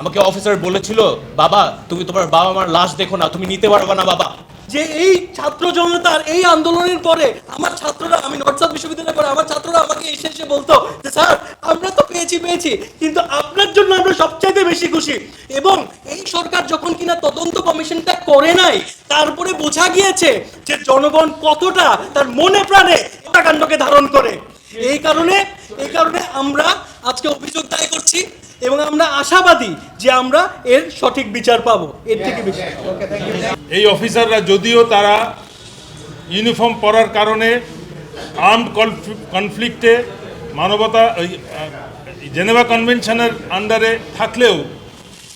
আমাকে অফিসার বলেছিল, বাবা, তুমি তোমার বাবা মার লাশ দেখো না, তুমি নিতে পারবে না, বাবা। যে এই ছাত্র জনতার এই আন্দোলনের পরে আমার ছাত্ররা, আমি নর্থ সাউথ বিশ্ববিদ্যালয়ের পরে আমার ছাত্ররা আমাকে এসে এসে বলতো যে, স্যার, আমরা তো পেয়েছি পেয়েছি, কিন্তু আপনার জন্য আমরা সবচাইতে বেশি খুশি। এবং এই সরকার যখন কিনা তদন্ত কমিশনটা করে নাই, তারপরে বোঝা গিয়েছে যে জনগণ কতটা তার মনে প্রাণে হত্যাকাণ্ডকে ধারণ করে। এই কারণে এই কারণে আমরা আজকে অভিযোগ দায় করছি এবং আমরা আশাবাদী যে আমরা এর সঠিক বিচার পাবো, এর থেকে বেশি। এই অফিসাররা যদিও তারা ইউনিফর্ম পরার কারণে আর্মড কনফ্লিক্টে মানবতা জেনেভা কনভেনশনের আন্ডারে থাকলেও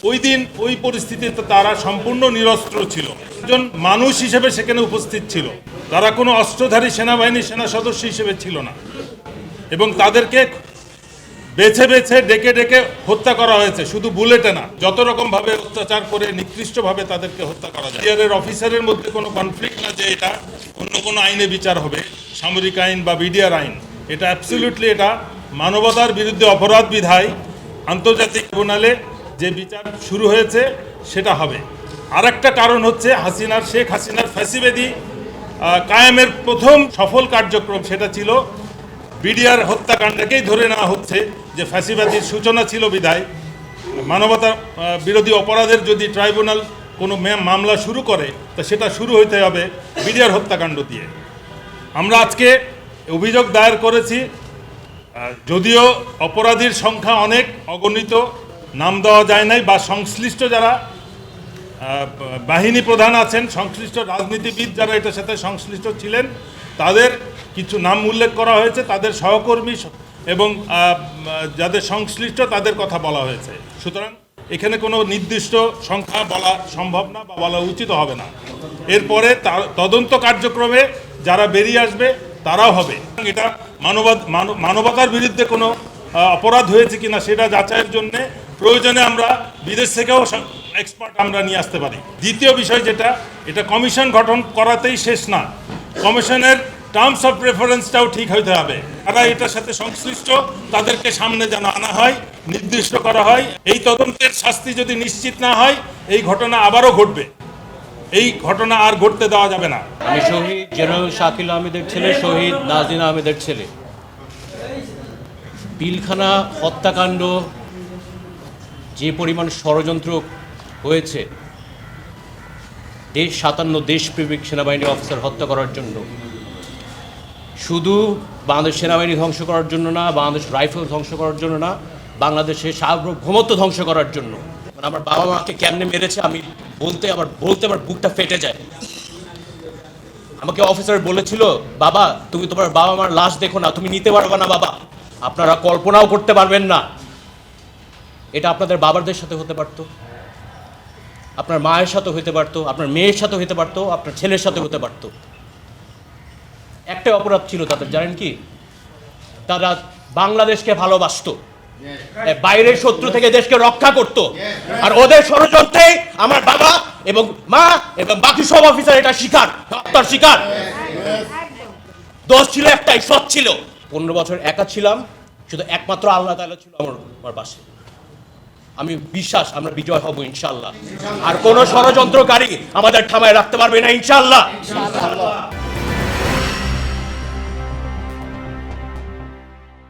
ওই দিন ওই পরিস্থিতিতে তারা সম্পূর্ণ নিরস্ত্র ছিল। একজন মানুষ হিসেবে সেখানে উপস্থিত ছিল। তারা কোনো অস্ত্রধারী সেনাবাহিনী সেনা সদস্য হিসেবে ছিল না। এবং তাদেরকে বেছে বেছে ডেকে ডেকে হত্যা করা হয়েছে। শুধু বুলেটে না, যত রকম ভাবে অত্যাচার করে নিকৃষ্টভাবে তাদেরকে হত্যা করা যায়। বিডিআর অফিসারের মধ্যে কোনো কনফ্লিক্ট না যে এটা অন্য কোনো আইনে বিচার হবে, সামরিক আইন বা বিডিআর আইন। এটা অ্যাবসলিউটলি এটা মানবতার বিরুদ্ধে অপরাধ বিধায় আন্তর্জাতিক ট্রিব্যুনালে যে বিচার শুরু হয়েছে, সেটা হবে। আর একটা কারণ হচ্ছে হাসিনার, শেখ হাসিনার ফ্যাসিবেদি কায়েমের প্রথম সফল কার্যক্রম সেটা ছিল বিডিআর হত্যাকাণ্ডকেই ধরে নেওয়া হচ্ছে। যে ফ্যাসিবাদীর সূচনা ছিল বিধায় মানবতা বিরোধী অপরাধের যদি ট্রাইব্যুনাল কোনো মামলা শুরু করে, তা সেটা শুরু হইতে হবে বিডিআর হত্যাকাণ্ড দিয়ে। আমরা আজকে অভিযোগ দায়ের করেছি যদিও অপরাধীর সংখ্যা অনেক, অগণিত, নাম দেওয়া যায় নাই, বা সংশ্লিষ্ট যারা বাহিনী প্রধান আছেন, সংশ্লিষ্ট রাজনীতিবিদ যারা এটার সাথে সংশ্লিষ্ট ছিলেন, তাদের কিছু নাম উল্লেখ করা হয়েছে, তাদের সহকর্মী এবং যাদের সংশ্লিষ্ট তাদের কথা বলা হয়েছে। সুতরাং এখানে কোনো নির্দিষ্ট সংখ্যা বলা সম্ভব না বা বলা উচিত হবে না। এরপরে তদন্ত কার্যক্রমে যারা বেরিয়ে আসবে, তারাও হবে। এটা মানবাদ মানব- মানবতার বিরুদ্ধে কোনো অপরাধ হয়েছে কিনা সেটা যাচাইয়ের জন্য প্রয়োজনে আমরা বিদেশ থেকেও এক্সপার্ট আমরা নিয়ে আসতে পারি। দ্বিতীয় বিষয় যেটা, এটা কমিশন গঠন করাতেই শেষ না। কমিশনের টার্মস অফ প্রেফারেন্সটাও ঠিক হইতে হবে। তারা এটার সাথে সংশ্লিষ্ট, তাদেরকে সামনে যেন আনা হয়, নির্দিষ্ট করা হয়। এই তদন্তের শাস্তি যদি নিশ্চিত না হয়, এই ঘটনা আবারও ঘটবে। এই ঘটনা আর ঘটতে দেওয়া যাবে না। আমি শহীদ জেনারেল শাকিল আহমেদের ছেলে, শহীদ নাজিন আহমেদের ছেলে। পিলখানা হত্যাকাণ্ড যে পরিমাণ ষড়যন্ত্র হয়েছে, দেশ সাতান্ন দেশপ্রেমিক সেনাবাহিনী অফিসার হত্যা করার জন্য শুধু বাংলাদেশ সেনাবাহিনী ধ্বংস করার জন্য না, বাংলাদেশ রাইফেল ধ্বংস করার জন্য না বাংলাদেশের সার্বভৌমত্ব ধ্বংস করার জন্য। মানে আমার বাবা মাকে কেমনে মেরেছে আমি বলতে আমার বলতে আমার বুকটা ফেটে যায়। আমাকে অফিসার বলেছিল, বাবা, তুমি তোমার বাবা মার লাশ দেখো না, তুমি নিতে পারবে না বাবা। আপনারা কল্পনাও করতে পারবেন না। এটা আপনাদের বাবাদের সাথে হতে পারতো। আপনার মায়ের সাথে হতে পারতো, আপনার মেয়ের সাথে হতে পারতো, আপনার ছেলের সাথে হতে পারতো। একটাই অপরাধ ছিল তাদের জানেন কি? তারা বাংলাদেশকে ভালোবাসতো। বাইরের শত্রু থেকে দেশকে রক্ষা করত। আর ওদের ষড়যন্ত্রে আমার বাবা এবং মা এবং বাকি সব অফিসার এটা শিকার হত্যার শিকার। দোষ ছিল একটাই সৎ ছিল। পনেরো বছর একা ছিলাম শুধু একমাত্র আল্লাহ তাআলা ছিল আমার আমার পাশে। আমি বিশ্বাস আমরা বিজয় হব ইনশাল্লাহ আর কোন ষড়যন্ত্রকারী আমাদের ঠামায় রাখতে পারবে না ইনশাল্লাহ